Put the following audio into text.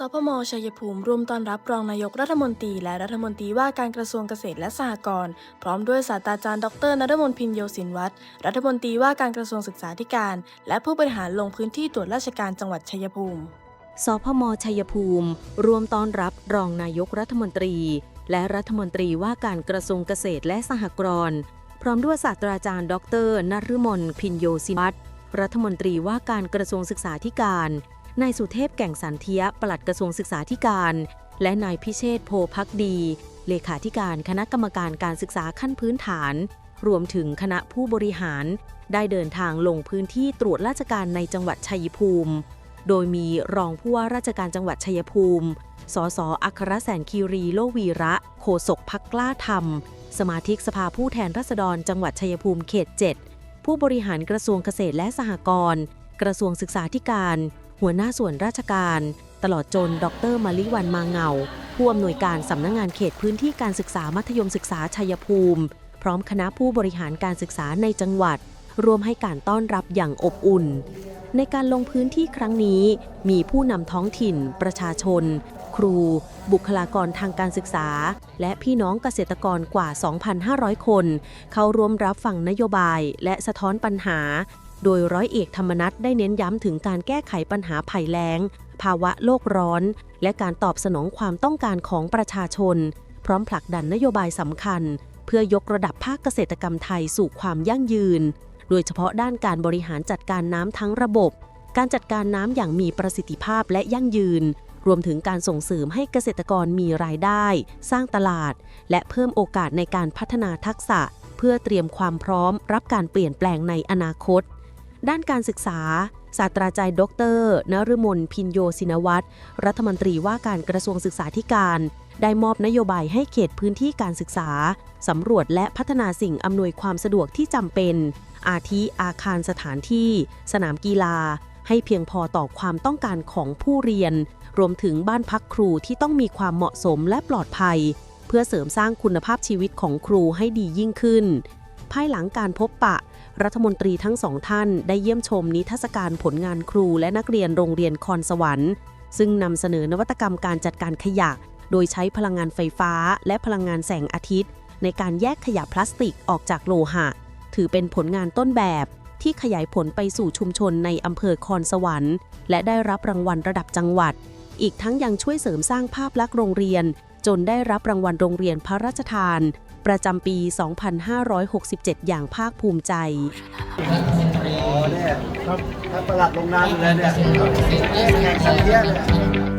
สพมชัยภูมิร่วมต้อนรับรองนายกรัฐมนตรี และรัฐมนตรีว่าการกระทรวงเกษตรและสหกรณ์พร้อมด้วยศาสตราจารย์ดรนฤมลพินโยสินวัตรรัฐมนตรีว่าการกระทรวงศึกษาธิการ และผู้บริหารลงพื้นที่ตรวจราชการจังหวัดชัยภูมิสพมชัยภูมิร่วมต้อนรับรองนายกรัฐมนตรี และรัฐมนตรีว่าการกระทรวงเกษตรและสหกรณ์พร้อมด้วยศาสตราจารย์ ดรนฤมลพินโยสินวัตรรัฐมนตรีว่าการกระทรวงศึกษาธิการ นายสุเทพแก่งสันเทียปลัดกระทรวงศึกษาธิการ และนายพิเชษโพพักดี เลขาธิการคณะกรรมการการศึกษาขั้นพื้นฐาน รวมถึงคณะผู้บริหาร ได้เดินทางลงพื้นที่ตรวจราชการในจังหวัดชัยภูมิ โดยมีรองผู้ว่าราชการจังหวัดชัยภูมิ สสอัครแสนคีรีโลวีระโฆษกพักกล้าธรรม สมาชิกสภาผู้แทนราษฎรจังหวัดชัยภูมิเขต 7 ผู้บริหารกระทรวงเกษตรและสหกรณ์ กระทรวงศึกษาธิการ หัวหน้าส่วนราชการ ตลอดจน ดรมาลิวันมาเงา ผู้อำนวยการสำนักงงานเขตพื้นที่การศึกษามัธยมศึกษาชัยภูมิ พร้อมคณะผู้บริหารการศึกษาในจังหวัด รวมให้การต้อนรับอย่างอบอุ่น ในการลงพื้นที่ครั้งนี้ มีผู้นำท้องถิ่น ประชาชน ครู บุคลากรทางการศึกษา และพี่น้องเกษตรกรกว่า 2,500 คน เข้าร่วมรับฟังนโยบายและสะท้อนปัญหา โดยร้อยเอกธรรมนัฐได้เน้นย้ำถึงการแก้ไขปัญหาภัยแล้ง ภาวะโลกร้อน และการตอบสนองความต้องการของประชาชน พร้อมผลักดันนโยบายสำคัญ เพื่อยกระดับภาคเกษตรกรรมไทยสู่ความยั่งยืน โดยเฉพาะด้านการบริหารจัดการน้ำทั้งระบบ การจัดการน้ำอย่างมีประสิทธิภาพและยั่งยืน รวมถึงการส่งเสริมให้เกษตรกรมีรายได้ สร้างตลาด และเพิ่มโอกาสในการพัฒนาทักษะ เพื่อเตรียมความพร้อมรับการเปลี่ยนแปลงในอนาคต ด้านการศึกษา ศาสตราจารย์ดรนฤมลพินโยสินวัตรรัฐมนตรีว่าการกระทรวงศึกษาธิการ ได้มอบนโยบายให้เขตพื้นที่การศึกษา สำรวจและพัฒนาสิ่งอำนวยความสะดวกที่จำเป็น อาทิอาคารสถานที่ สนามกีฬา ให้เพียงพอต่อความต้องการของผู้เรียน รวมถึงบ้านพักครูที่ต้องมีความเหมาะสมและปลอดภัย เพื่อเสริมสร้างคุณภาพชีวิตของครูให้ดียิ่งขึ้น ภายหลังการพบปะ รัฐมนตรีทั้งสองท่านได้เยี่ยมชมนิทรรศการผลงานครูและนักเรียนโรงเรียนคอนสวรรค์ ซึ่งนำเสนอนวัตกรรมการจัดการขยะ โดยใช้พลังงานไฟฟ้า และพลังงานแสงอาทิตย์ ในการแยกขยะพลาสติกออกจากโลหะ ถือเป็นผลงานต้นแบบ ที่ขยายผลไปสู่ชุมชนในอำเภอคอนสวรรค์ และได้รับรางวัลระดับจังหวัด อีกทั้งยังช่วยเสริมสร้างภาพลักษณ์โรงเรียน จนได้รับรางวัลโรงเรียนพระราชทาน ประจำปี 2567 อย่างภาคภูมิใจอ๋อเนี่ยถ้าประหลัดลงนามอยู่แล้วเนี่ยแข่งสันเทียเนี่ย